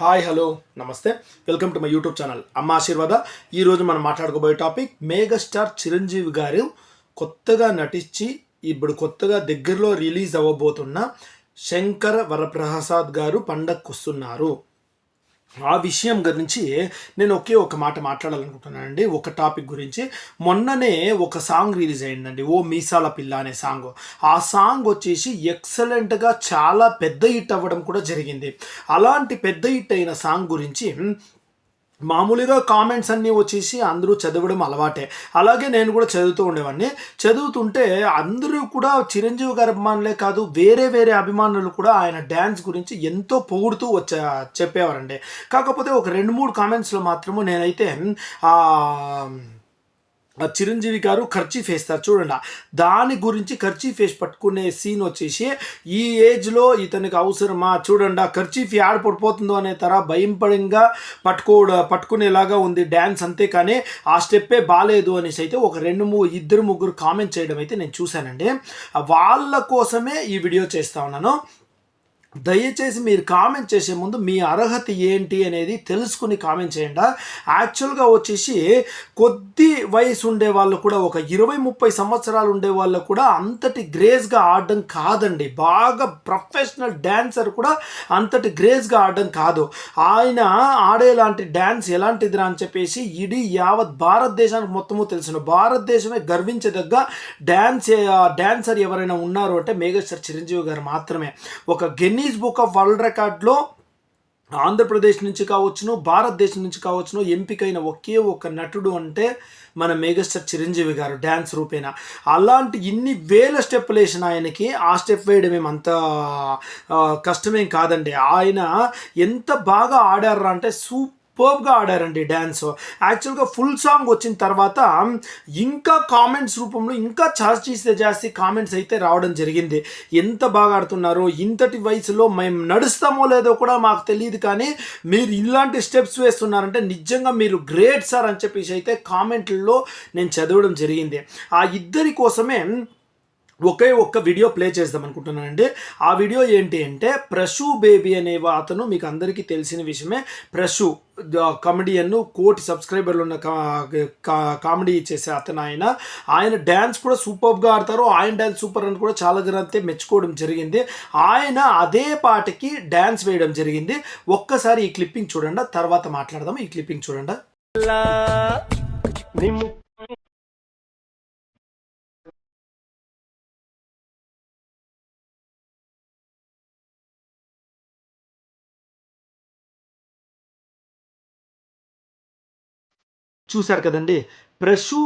Hi hello నమస్తే. Welcome to my YouTube channel అమ్మ ఆశీర్వాద. ఈరోజు మనం మాట్లాడుకోబోయే టాపిక్ మెగాస్టార్ చిరంజీవి గారు కొత్తగా నటించి ఇప్పుడు కొత్తగా దగ్గరలో రిలీజ్ అవ్వబోతున్న శంకర వరప్రసాద్ గారు పండగకు వస్తున్నారు ఆ విషయం గురించి నేను ఒకే ఒక మాట మాట్లాడాలనుకుంటున్నానండి. ఒక టాపిక్ గురించి. మొన్ననే ఒక సాంగ్ రిలీజ్ అయిందండి. ఓ మీసాల పిల్ల అనే సాంగ్. ఆ సాంగ్ వచ్చేసి ఎక్సలెంట్గా చాలా పెద్ద హిట్ అవ్వడం కూడా జరిగింది. అలాంటి పెద్ద హిట్ అయిన సాంగ్ గురించి మామూలుగా కామెంట్స్ అన్నీ వచ్చేసి అందరూ చదవడం అలవాటే. అలాగే నేను కూడా చదువుతూ ఉండేవాడిని. చదువుతుంటే అందరూ కూడా చిరంజీవి గారి అభిమానులే కాదు వేరే వేరే అభిమానులు కూడా ఆయన డ్యాన్స్ గురించి ఎంతో పొగుడుతూ వచ్చే చెప్పేవారండి. కాకపోతే ఒక రెండు మూడు కామెంట్స్లో మాత్రము నేనైతే చిరంజీవి గారు ఖర్చీఫ్ వేస్తారు చూడండి దాని గురించి ఖర్చీఫ్ వేసి పట్టుకునే సీన్ వచ్చేసి ఈ ఏజ్లో ఇతనికి అవసరమా? చూడండి ఖర్చీఫ్ యాడ పడిపోతుందో అనే తర భయంపడంగా పట్టుకో పట్టుకునేలాగా ఉంది డ్యాన్స్ అంతేకాని ఆ స్టెప్పే బాగాలేదు అనేసి అయితే ఒక రెండు మూడు ఇద్దరు ముగ్గురు కామెంట్ చేయడం అయితే నేను చూశానండి. వాళ్ళ కోసమే ఈ వీడియో చేస్తా ఉన్నాను. దయచేసి మీరు కామెంట్ చేసే ముందు మీ అర్హత ఏంటి అనేది తెలుసుకుని కామెంట్ చేయండి. యాక్చువల్గా వచ్చేసి కొద్ది వయసు ఉండే వాళ్ళు కూడా ఒక ఇరవై ముప్పై సంవత్సరాలు ఉండే వాళ్ళు కూడా అంతటి గ్రేజ్గా ఆడడం కాదండి. బాగా ప్రొఫెషనల్ డ్యాన్సర్ కూడా అంతటి గ్రేజ్గా ఆడడం కాదు. ఆయన ఆడేలాంటి డ్యాన్స్ ఎలాంటిదిరా అని చెప్పేసి ఇడీ యావత్ భారతదేశానికి మొత్తము తెలిసిన. భారతదేశమే గర్వించదగ్గ డ్యాన్స్ డ్యాన్సర్ ఎవరైనా ఉన్నారు అంటే మేఘేశ్వర్ చిరంజీవి గారు మాత్రమే. ఒక గెన్ గిన్నీస్ బుక్ ఆఫ్ వరల్డ్ రికార్డ్లో ఆంధ్రప్రదేశ్ నుంచి కావచ్చును భారతదేశం నుంచి కావచ్చును ఎంపికైన ఒకే ఒక నటుడు అంటే మన మెగాస్టార్ చిరంజీవి గారు డ్యాన్స్ రూపేణ. అలాంటి ఇన్ని వేల స్టెప్పులు వేసిన ఆయనకి. ఆ స్టెప్ వేయడం ఏమంత కష్టమేం కాదండి. ఆయన ఎంత బాగా ఆడారా అంటే సూపర్ సూపర్గా ఆడారండి డ్యాన్స్ యాక్చువల్గా ఫుల్ సాంగ్ వచ్చిన తర్వాత ఇంకా కామెంట్స్ రూపంలో ఇంకా చేస్తే జాస్తి కామెంట్స్ అయితే రావడం జరిగింది. ఎంత బాగా ఆడుతున్నారో? ఇంతటి వయసులో మేము నడుస్తామో లేదో కూడా మాకు తెలియదు కానీ మీరు ఇలాంటి స్టెప్స్ వేస్తున్నారంటే నిజంగా మీరు గ్రేట్ సార్ అని చెప్పేసి అయితే కామెంట్లలో నేను చదవడం జరిగింది. ఆ ఇద్దరి కోసమే ఒకే ఒక్క వీడియో ప్లే చేద్దాం అనుకుంటున్నానండి. ఆ వీడియో ఏంటి అంటే ప్రశు బేబీ అనే అతను మీకు అందరికీ తెలిసిన విషయమే. ప్రశు కమెడియన్ కోటి సబ్స్క్రైబర్లు ఉన్న కామెడీ చేసే అతను ఆయన. ఆయన డ్యాన్స్ కూడా సూపర్గా ఆడతారు. ఆయన డ్యాన్స్ సూపర్ అని కూడా చాలా జనంతే మెచ్చుకోవడం జరిగింది. ఆయన అదే పాటకి డ్యాన్స్ వేయడం జరిగింది. ఒక్కసారి ఈ క్లిప్పింగ్ చూడండి. తర్వాత మాట్లాడదాం ఈ క్లిప్పింగ్ చూడండి. చూశారు కదండి. ప్రశు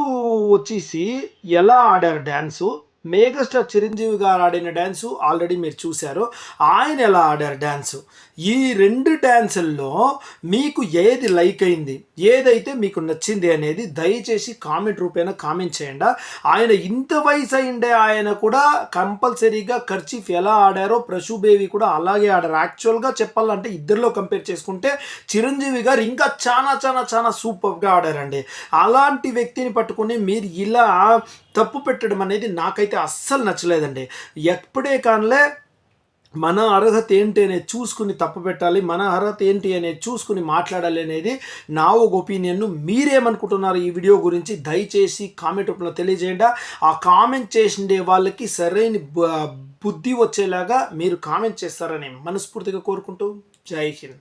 వచ్చేసి ఎలా ఆడారు డ్యాన్సు మేఘస్టార్ చిరంజీవి గారు ఆడిన డ్యాన్సు ఆల్రెడీ మీరు చూశారు. ఆయన ఎలా ఆడారు డ్యాన్సు ఈ రెండు డ్యాన్సుల్లో మీకు ఏది లైక్ అయింది? ఏదైతే మీకు నచ్చింది అనేది దయచేసి కామెంట్ రూపేణ కామెంట్ చేయండి. ఆయన ఇంత వయసు అయిండే ఆయన కూడా కంపల్సరీగా ఖర్చీఫ్ ఎలా ఆడారో ప్రశుబేవి కూడా అలాగే ఆడారు. యాక్చువల్గా చెప్పాలంటే ఇద్దరిలో కంపేర్ చేసుకుంటే చిరంజీవి గారు ఇంకా చాలా చాలా చాలా సూపర్గా ఆడారండి. అలాంటి వ్యక్తిని పట్టుకుని మీరు ఇలా తప్పు పెట్టడం అనేది నాకైతే అస్సలు నచ్చలేదండి. ఎప్పుడే కానిలే మన అర్హత ఏంటి అనేది చూసుకుని తప్పు పెట్టాలి మన అర్హత ఏంటి అనేది చూసుకుని మాట్లాడాలి అనేది నా ఒక ఒపీనియన్ను మీరేమనుకుంటున్నారు ఈ వీడియో గురించి దయచేసి కామెంట్ రూపంలో తెలియజేయండి. ఆ కామెంట్ చేసిండే వాళ్ళకి సరైన బుద్ధి వచ్చేలాగా మీరు కామెంట్ చేస్తారని మనస్ఫూర్తిగా కోరుకుంటూ జై హింద్.